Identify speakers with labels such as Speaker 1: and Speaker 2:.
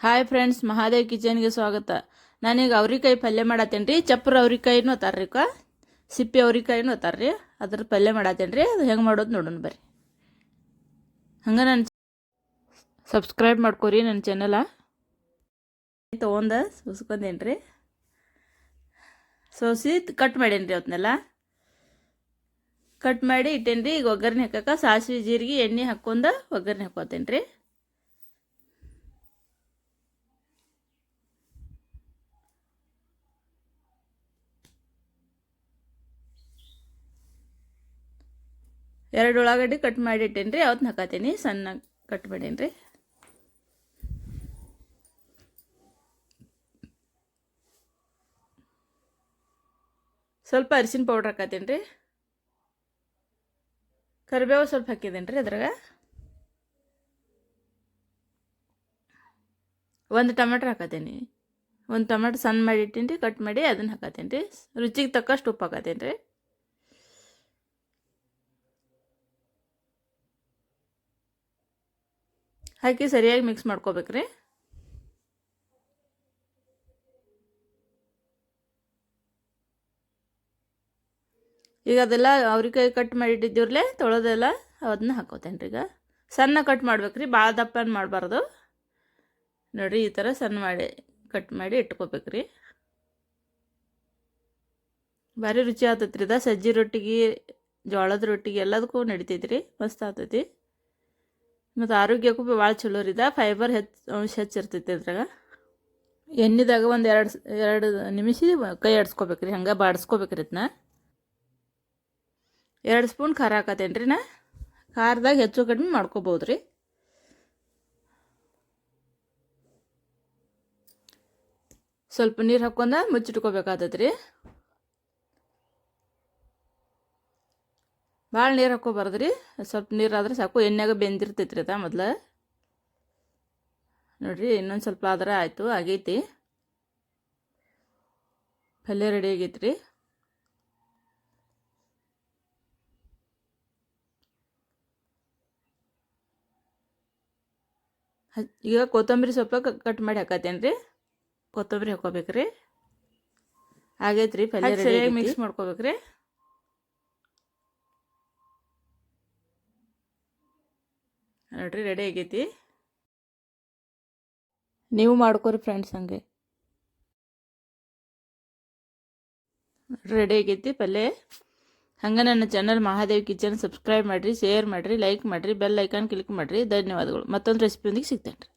Speaker 1: Hi friends Mahadev ಕಿಚನ್ಗೆ ಸ್ವಾಗತ. ನಾನೀಗ ಅವ್ರಿಕಾಯಿ ಪಲ್ಯ ಮಾಡತ್ತೇನೆ ರೀ ಚಪ್ಪರ ಅವ್ರಿಕಾಯಿನೂ ಅತ್ತಾರ್ರಿ ಕ? ಸಿಪ್ಪಿ ಅವ್ರಿಕಾಯಿನೂ ಅತ್ತಾರ್ರಿ ಅದ್ರ ಪಲ್ಯ ಮಾಡತ್ತೇನೆ ರೀ ಅದು ಹೆಂಗೆ ಮಾಡೋದು ನೋಡೋಣ ಬರ್ರಿ. ಹಂಗೆ ನನ್ನ ಸಬ್ಸ್ಕ್ರೈಬ್ ಮಾಡ್ಕೊರಿ ನನ್ನ ಚಾನಲ ತೊಗೊಂಡ ಸೋಸ್ಕೊಂಡೇನಿ ರೀ ಸೋಸಿ ಕಟ್ ಮಾಡೇನಿ ರೀ ಅವತ್ನೆಲ್ಲ. ಕಟ್ ಮಾಡಿ ಇಟ್ಟೇನಿ ರೀ ಈಗ ಒಗ್ಗರಣೆ ಹಾಕಕ್ಕೆ ಸಾಸಿವೆ, ಜೀರಿಗೆ, ಎಣ್ಣೆ ಹಾಕ್ಕೊಂಡ ಒಗ್ಗರಣೆ ಹಾಕೋತೇನೆ ರೀ ಎರಡು ಉಳ್ಳಾಗಡ್ಡಿ ಕಟ್ ಮಾಡಿ ಇಟ್ಟೇನಿ ರೀ ಅವತ್ತು ಹಾಕತ್ತೀನಿ? ಸಣ್ಣ ಕಟ್ ಮಾಡೇನಿ ರೀ ಸ್ವಲ್ಪ ಅರಿಶಿನ ಪೌಡ್ರ್ ಹಾಕತ್ತೀನಿ ರೀ ಕರಿಬೇವು ಸ್ವಲ್ಪ ಹಾಕಿದ್ದೀನಿ ರೀ ಅದ್ರಾಗ ಒಂದು ಟೊಮೆಟೊ ಹಾಕತ್ತೀನಿ. ಒಂದು ಟೊಮೆಟೊ ಸಣ್ಣ ಮಾಡಿ ಇಟ್ಟೀನಿ ರೀ ಕಟ್ ಮಾಡಿ ಅದನ್ನು ಹಾಕತ್ತೀನಿ ರೀ ರುಚಿಗೆ ತಕ್ಕಷ್ಟು ಉಪ್ಪು ಹಾಕತ್ತೀನಿ ರೀ ಹಾಕಿ ಸರಿಯಾಗಿ ಮಿಕ್ಸ್ ಮಾಡ್ಕೋಬೇಕ್ರಿ. ಈಗ ಅದೆಲ್ಲ ಅವ್ರಿಕಾಯಿ ಕಟ್ ಮಾಡಿಟ್ಟಿದ್ದೀವ್ರಲ್ಲೇ ತೊಳೆದೆಲ್ಲ ಅದನ್ನ ಹಾಕೋತೇನೆ ರೀ ಈಗ. ಸಣ್ಣ ಕಟ್ ಮಾಡ್ಬೇಕ್ರಿ ಭಾಳ ದಪ್ಪನ ಮಾಡಬಾರ್ದು. ನೋಡಿರಿ, ಈ ಥರ ಸಣ್ಣ ಮಾಡಿ ಕಟ್ ಮಾಡಿ ಇಟ್ಕೋಬೇಕ್ರಿ. ಭಾರಿ ರುಚಿ ಆಗ್ತೈತ್ರಿ, ಇದ ಸಜ್ಜಿ ರೊಟ್ಟಿಗೆ, ಜೋಳದ ರೊಟ್ಟಿಗೆ ಎಲ್ಲದಕ್ಕೂ ನಡಿತೈತ್ರಿ, ಮಸ್ತ್ ಆಗ್ತೈತಿ. ಮತ್ತು ಆರೋಗ್ಯಕ್ಕೂ ಭೀ ಭಾಳ ಚಲೋ ರೀ. ಫೈಬರ್ ಹೆಚ್ಚು, ಅಂಶ ಹೆಚ್ಚಿರ್ತೈತಿ ಅದ್ರಾಗ ಎಣ್ಣೆದಾಗ ಒಂದು ಎರಡು ಎರಡು ನಿಮಿಷ ಕೈ ಆಡಿಸ್ಕೋಬೇಕು ರೀ. ಹಂಗೆ ಬಾಡಿಸ್ಕೋಬೇಕ್ರಿ ಇದನ್ನ ಎರಡು ಸ್ಪೂನ್ ಖಾರ ಹಾಕತ್ತೇನೆ ರೀ ನಾ ಖಾರದಾಗ ಹೆಚ್ಚು ಕಡಿಮೆ ಮಾಡ್ಕೋಬೋದು ರೀ. ಸ್ವಲ್ಪ ನೀರು ಹಾಕ್ಕೊಂಡ ಮುಚ್ಚಿಟ್ಕೋಬೇಕಾಗ್ತೈತೆ ರೀ. ಭಾಳ ನೀರು ಹಾಕ್ಕೋಬಾರ್ದು ರೀ ಸ್ವಲ್ಪ ನೀರು ಆದ್ರೆ ಸಾಕು. ಎಣ್ಣೆಗೆ ಬೆಂದಿರ್ತೈತೆ ರೀ ಅದ ಮೊದಲು. ನೋಡಿರಿ ಇನ್ನೊಂದು ಸ್ವಲ್ಪ ಆದ್ರೆ ಆಯಿತು ಆಗೈತಿ. ಪಲ್ಯ ರೆಡಿ ಆಗೈತೆ ರೀ ಈಗ ಕೊತ್ತಂಬರಿ ಸ್ವಲ್ಪ ಕಟ್ ಮಾಡಿ ಹಾಕತ್ತೇನೆ ರೀ ಕೊತ್ತಂಬರಿ ಹಾಕೋಬೇಕು ರೀ ಆಗೈತೆ ರೀ ಪಲ್ಯ ಸರಿಯಾಗಿ ಮಿಕ್ಸ್ ಮಾಡ್ಕೋಬೇಕು ರೀ ನೋಡ್ರಿ ರೆಡಿ ಆಗೈತಿ? ನೀವು ಮಾಡ್ಕೊರಿ ಫ್ರೆಂಡ್ಸ್ ಹಂಗೆ. ರೆಡಿ ಆಗೈತಿ ಪಲ್ಯ ಹಂಗೆ ನನ್ನ ಚಾನಲ್ ಮಹಾದೇವ್ ಕಿಚನ್ ಸಬ್ಸ್ಕ್ರೈಬ್ ಮಾಡಿರಿ ಶೇರ್ ಮಾಡಿರಿ ಲೈಕ್ ಮಾಡಿರಿ ಬೆಲ್ ಐಕಾನ್ ಕ್ಲಿಕ್ ಮಾಡಿರಿ. ಧನ್ಯವಾದಗಳು. ಮತ್ತೊಂದು ರೆಸಿಪಿಯೊಂದಿಗೆ ಸಿಗ್ತೇನೆ ರೀ